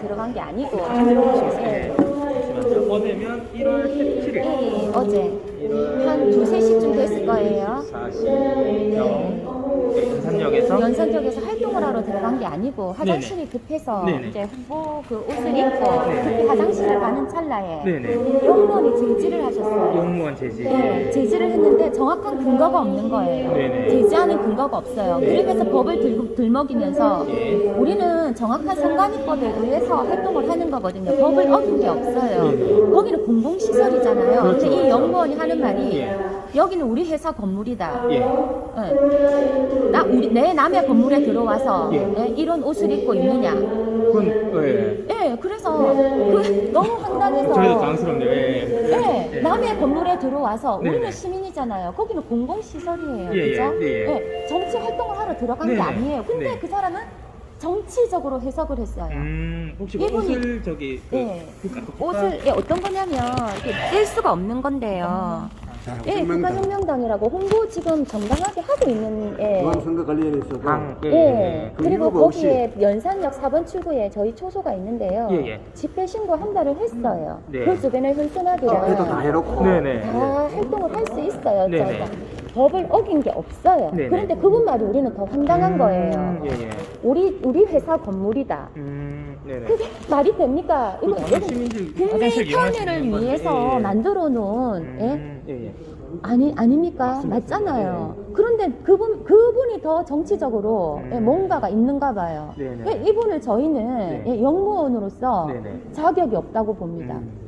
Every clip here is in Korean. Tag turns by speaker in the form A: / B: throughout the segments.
A: 들어간 게 아니고
B: 들어오셨어요.
A: 네.
B: 잠시만요. 어제면 1월 17일.
A: 네, 어제 한 두세 시쯤 됐을 거예요.
B: 40경 연산역에서
A: 연산역에서 활동을 하러 들어간 게 아니고 화장실이 급해서
B: 네네.
A: 이제 후보 그 옷을 입고 급히 화장실을 가는 찰나에
B: 네네.
A: 영무원이 제지를 하셨어요.
B: 영무원 제지.
A: 네, 제지를 했는데 정확한 근거가 없는 거예요.
B: 네네.
A: 제지하는 근거가 없어요. 그러면서 법을 들, 들먹이면서
B: 예.
A: 우리는 정확한 선관위법에 의해서 활동을 하는 거거든요. 법을 어긴 게 없어요.
B: 네네.
A: 거기는 공공시설이잖아요.
B: 그렇죠.
A: 근데 이 영무원이 하는 말이
B: 예.
A: 여기는 우리 회사 건물이다.
B: 예.
A: 네. 나 우리 내 남의 건물에 들어와서
B: 예.
A: 네, 이런 옷을 입고 있느냐?
B: 그건 예.
A: 예, 그래서 그 너무 황당해서
B: 저희도 당황스럽네요. 예.
A: 네, 남의 건물에 들어와서
B: 네네.
A: 우리는 시민이잖아요. 거기는 공공시설이에요.
B: 예,
A: 그죠?
B: 예, 예.
A: 네, 정치 활동을 하러 들어간 게
B: 네네.
A: 아니에요. 근데
B: 네.
A: 그 사람은 정치적으로 해석을 했어요.
B: 음, 혹시
A: 이분이-
B: 옷을 저기 그
A: 네. 옷을 예, 어떤 거냐면 이렇게 뗄 수가 없는 건데요. 예, 국가혁명당이라고 홍보 지금 정당하게 하고 있는 예.
C: 중앙선거관리위원회에서도
B: 당 예.
A: 예,
B: 예.
C: 그
A: 그리고
C: 이유가
A: 거기에 연산역 4번 출구에 저희 초소가 있는데요.
B: 예, 예.
A: 집회 신고 한 달을 했어요.
B: 네.
A: 그 주변에
C: 카페도 다
A: 현수막이랑
C: 해놓고
B: 네 네.
A: 다 활동을 할 수 있어요.
B: 네네.
A: 저희가. 법을 어긴 게 없어요.
B: 네네.
A: 그런데 그분 말이 우리는 더 황당한 거예요.
B: 음, 예, 예.
A: 우리 우리 회사 건물이다.
B: 음, 네네.
A: 그게 말이 됩니까? 이거
B: 그 시민들
A: 국민
B: 수
A: 편의를 위해서
B: 예, 예.
A: 만들어 놓은 예?
B: 음, 예, 예.
A: 아니 아닙니까?
B: 맞습니다.
A: 맞잖아요. 그런데 그분 그분이 더 정치적으로
B: 음.
A: 예, 뭔가가 있는가 봐요. 예, 이분을 저희는
B: 네.
A: 예, 영무원으로서
B: 네네.
A: 자격이 없다고 봅니다.
B: 음.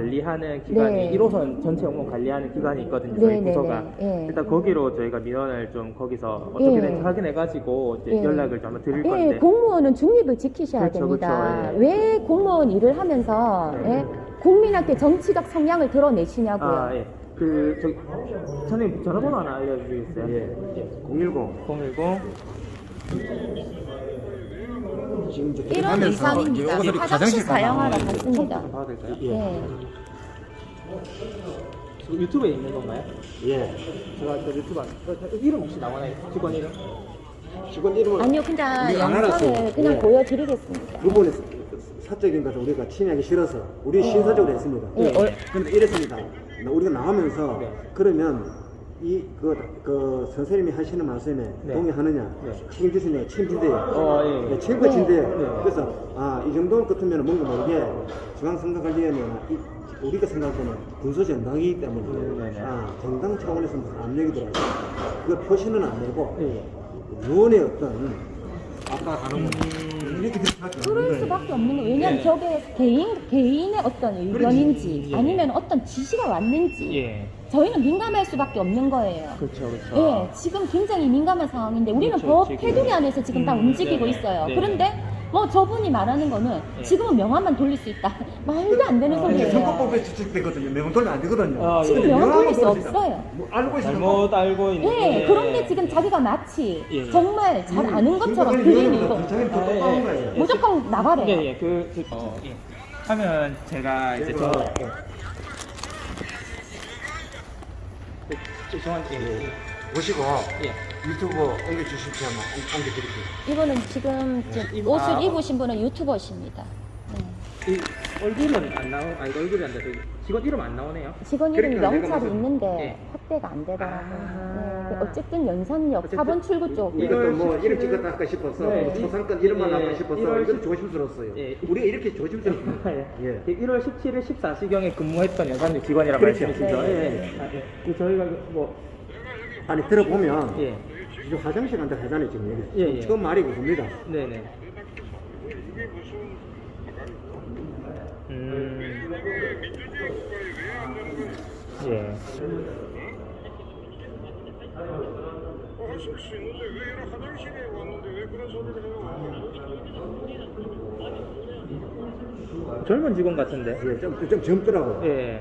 B: 관리하는 기관이
A: 네.
B: 1호선 전체 영문 관리하는 기관이 있거든요. 저희
A: 네네네.
B: 부서가.
A: 예.
B: 일단 거기로 저희가 민원을 좀 거기서 어떻게든
A: 예.
B: 확인해가지고 이제
A: 예.
B: 연락을 좀 한번 드릴
A: 예,
B: 건데.
A: 공무원은 중립을 지키셔야
B: 그렇죠,
A: 됩니다.
B: 그렇죠, 예.
A: 왜 공무원 일을 하면서
B: 네.
A: 예, 국민한테 정치적 성향을 드러내시냐고요.
B: 아, 예. 그, 저기, 선생님 전화번호 하나 알려주시겠어요? 예.
C: 010
B: 010.
C: 지 금 이제
A: 이런
C: 하면서
A: 이상입니다.
C: 이제 옷을
A: 화장실 사용하러
C: 가나
A: 갔습니다.
B: 봐도 될까요?
C: 예.
A: 예.
B: 지금 유튜브에 있는 건가요?
C: 예.
B: 제가 저 유튜브 안, 어, 저 이름 혹시 나오나요? 직원 이름?
C: 직원 이름을
A: 아니요, 그냥
C: 우리가 안
A: 영상을
C: 알았어요.
A: 그냥
C: 예.
A: 보여드리겠습니다.
C: 그분의 사적인 것을 우리가 침해하기 싫어서 우리 신사적으로 했습니다.
A: 예.
B: 어,
C: 그런데 이랬습니다. 우리가 나오면서
B: 네.
C: 그러면 이그 그 선생님이 하시는 말씀에
B: 네.
C: 동의하느냐
B: 네.
C: 책임지시냐 책임진대요.
B: 어, 예.
C: 네, 책임진대요.
B: 네.
C: 그래서 아 이 정도 같으면 뭔가 모르게 중앙선거관리위원회나 이- 우리가 생각하는 군소정당이기 때문에
B: 네, 네.
C: 아 정당 차원에서 무슨 압력이더라도 그 표시는 안 내고
B: 예.
C: 의원의 어떤 아까 거
B: 음.
C: 될 수밖에
A: 그럴
C: 없는 거예요.
A: 수밖에 없는 거예요. 왜냐하면
B: 예.
A: 저게 개인, 개인의 어떤 의견인지
B: 예.
A: 아니면 어떤 지시가 왔는지
B: 예.
A: 저희는 민감할 수밖에 없는 거예요.
B: 그렇죠, 그렇죠.
A: 예, 지금 굉장히 민감한 상황인데 우리는
B: 그렇죠,
A: 법
B: 지금.
A: 테두리 안에서 지금 다
B: 음,
A: 움직이고
B: 네네.
A: 있어요.
B: 네네.
A: 그런데 뭐 저분이 말하는 거는
B: 네.
A: 지금은 명함만 돌릴 수 있다. 말도 안 되는
B: 아,
A: 소리예요.
C: 선거법에 지적됐거든요. 명은 돌면 안 되거든요.
B: 아,
A: 지금
B: 예.
A: 명함 돌릴 수. 없어요.
C: 뭐 알고 있으면
B: 잘못 알고 있는.
A: 예, 그런데 지금 자기가 마치
B: 예, 예.
A: 정말 잘 아는 것처럼 들리는
C: 거더
B: 아, 예,
C: 똑똑한
B: 예.
C: 거예요.
A: 무조건 나가래요.
B: 예, 예. 그, 그 어, 예. 하면 제가 이제 저. 예. 그, 죄송한데. 예. 예.
C: 보시고
B: 예.
C: 유튜브 옮겨주십시오. 한번 옮겨드릴게요.
A: 이분은 지금 저
B: 네, 이-
A: 옷을
B: 아,
A: 입으신 분은 유튜버십니다. 네.
B: 이 얼굴은 안 나오, 아니 얼굴이 안 돼. 저기 직원 이름 안 나오네요.
A: 직원 이름이
C: 그러니까 내가
A: 명찰이
C: 무슨-
A: 있는데
B: 예.
A: 확대가 안 되더라고요.
B: 아.
A: 네. 어쨌든 연산역
B: 어쨌든
A: 4번 출구 쪽에
C: 이것도 뭐
B: 1월
C: 이름 찍었다 할까 싶어서
B: 네.
C: 뭐 초상권 이름만
B: 예,
C: 할까 싶어서
B: 1월
C: 이건 조심스러웠어요.
B: 예.
C: 우리가 이렇게 조심스럽고
B: 예.
C: 예.
B: 1월 17일 14시경에 근무했던 연산역 직원이라
C: 그렇죠.
B: 말씀이시죠?
A: 네.
B: 예. 아, 예. 그 저희가 뭐
C: 아니 들어보면
B: 예.
C: 이제 화장실 간다 하잖아요 지금 여기
B: 예, 예.
C: 처음 말이 그겁니다.
B: 네네. 음. 예.
D: 할수 있는데 왜 이런 화장실에 왔는데 왜 그런 소리를 해요?
B: 젊은 직원 같은데.
C: 예, 좀, 좀 젊더라고요.
B: 예.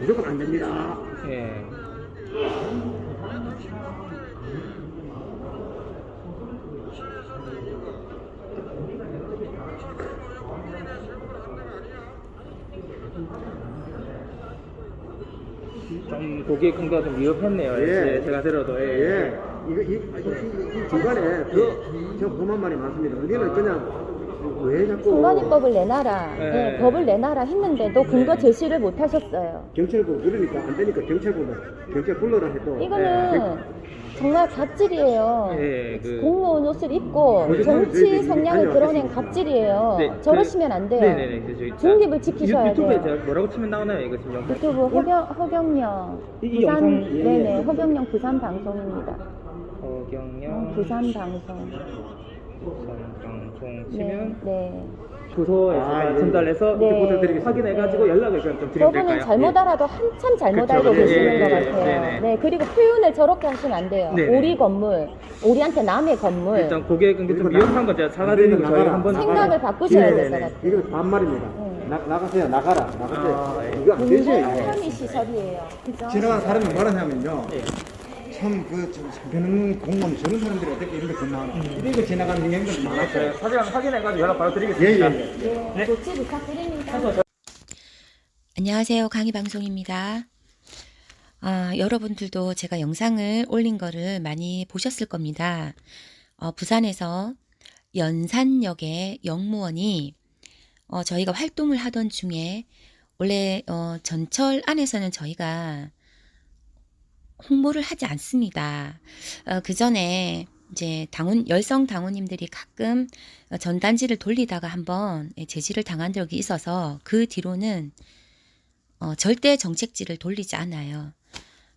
C: 무조건 안 됩니다.
B: 예. 좀 고객 응대가 좀 위협했네요.
C: 예.
B: 예, 제가 들어도 예.
C: 예, 이거 이, 이, 이, 이 중간에 더 제가 범한 말이 많습니다. 우리는 그냥 왜 자꾸
A: 선관위법을 내놔라.
B: 네.
A: 예, 법을 내놔라 했는데도 근거 제시를 못 하셨어요.
C: 경찰국 그러니까 안 되니까 경찰국은 경찰 불러라 해도
A: 이거는 정말 갑질이에요.
B: 예, 그
A: 공무원 옷을 입고
C: 네,
A: 정치
C: 네, 네,
A: 성향을
C: 네,
A: 드러낸
C: 네,
A: 갑질이에요.
B: 네,
A: 저러시면 안 돼요.
B: 네네네. 그 저기
A: 중립을 지키셔야
B: 유, 유튜브에
A: 돼요.
B: 제가 뭐라고 치면 나오나요? 이거 지금 영상.
A: 유튜브 허경, 허경영
B: 이- 이
A: 부산
B: 영상,
C: 예,
A: 네네
C: 예.
A: 허경영 부산 방송입니다.
B: 허경영
A: 부산 방송.
B: 방송
A: 네,
B: 치면
A: 네.
B: 부서에서
C: 아, 예.
B: 전달해서
A: 네.
B: 리포트를 드리겠습니다. 확인해가지고 연락을 그럼 좀 드리면
A: 저분은
B: 될까요?
A: 잘못 알아도 한참 잘못
C: 그쵸,
A: 알고
C: 예,
A: 계시는
B: 예,
A: 것
B: 예,
A: 같아요.
B: 네 네.
A: 네, 그리고 표현을 저렇게 하시면 안 돼요.
B: 네네.
A: 우리 건물, 우리한테 남의 건물.
B: 일단 고객 응대 좀 위협한 건 제가 사과드리고
C: 우리는
B: 저희
C: 나가라.
B: 한번
A: 생각을 바꾸셔야 될것
C: 네네네.
A: 같아요.
C: 이거 반말입니다.
A: 네.
C: 나, 나가세요, 나가라, 나가세요.
B: 아, 예.
C: 이거 안 되죠,
A: 공공
C: 이거.
A: 편의 시설이에요. 그죠?
C: 지나가는 사람이 뭐라 하면요.
B: 예.
C: 참그 변호는 공무원 저런 사람들이 어떻게 이런 데 근무하나. 이거 지나가는 행동이 많았어요.
B: 네, 사진 확인해가지고 연락 바로
C: 예,
B: 드리겠습니다.
C: 예.
A: 네, 조치 부탁드립니다.
E: 안녕하세요. 강희방송입니다. 아, 여러분들도 제가 영상을 올린 거를 많이 보셨을 겁니다. 어, 부산에서 연산역의 영무원이 어, 저희가 활동을 하던 중에 원래 어, 전철 안에서는 저희가 홍보를 하지 않습니다. 어, 그 전에 이제 당원 열성 당원님들이 가끔 어, 전단지를 돌리다가 한번 예, 제지를 당한 적이 있어서 그 뒤로는 어, 절대 정책지를 돌리지 않아요.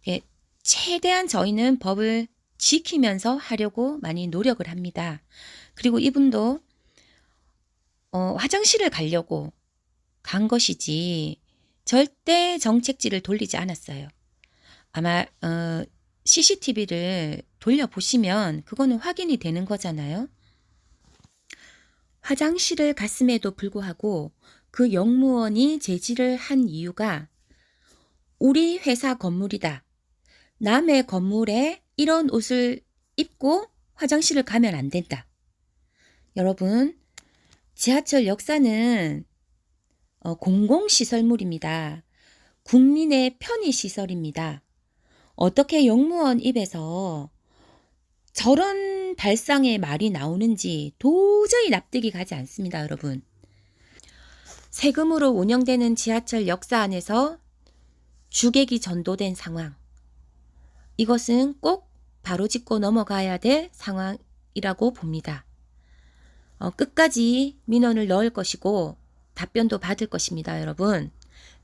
E: 예, 최대한 저희는 법을 지키면서 하려고 많이 노력을 합니다. 그리고 이분도 어, 화장실을 가려고 간 것이지 절대 정책지를 돌리지 않았어요. 아마 어, CCTV를 돌려보시면 그거는 확인이 되는 거잖아요. 화장실을 갔음에도 불구하고 그 영무원이 제지를 한 이유가 우리 회사 건물이다. 남의 건물에 이런 옷을 입고 화장실을 가면 안 된다. 여러분, 지하철 역사는 어, 공공시설물입니다. 국민의 편의시설입니다. 어떻게 영무원 입에서 저런 발상의 말이 나오는지 도저히 납득이 가지 않습니다, 여러분. 세금으로 운영되는 지하철 역사 안에서 주객이 전도된 상황. 이것은 꼭 바로 짚고 넘어가야 될 상황이라고 봅니다. 어, 끝까지 민원을 넣을 것이고 답변도 받을 것입니다, 여러분.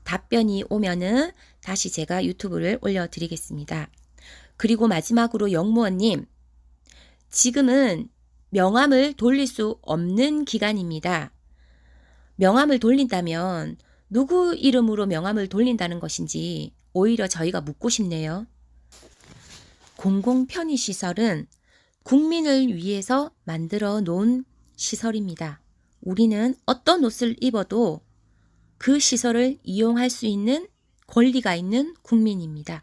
E: 답변이 오면은 다시 제가 유튜브를 올려드리겠습니다. 그리고 마지막으로 영무원님, 지금은 명함을 돌릴 수 없는 기간입니다. 명함을 돌린다면 누구 이름으로 명함을 돌린다는 것인지 오히려 저희가 묻고 싶네요. 공공 편의 시설은 국민을 위해서 만들어 놓은 시설입니다. 우리는 어떤 옷을 입어도 그 시설을 이용할 수 있는 권리가 있는 국민입니다.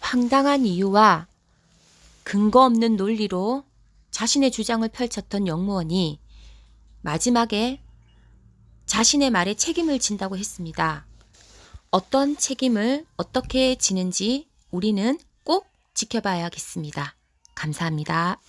E: 황당한 이유와 근거 없는 논리로 자신의 주장을 펼쳤던 영무원이 마지막에 자신의 말에 책임을 진다고 했습니다. 어떤 책임을 어떻게 지는지 우리는 꼭 지켜봐야겠습니다. 감사합니다.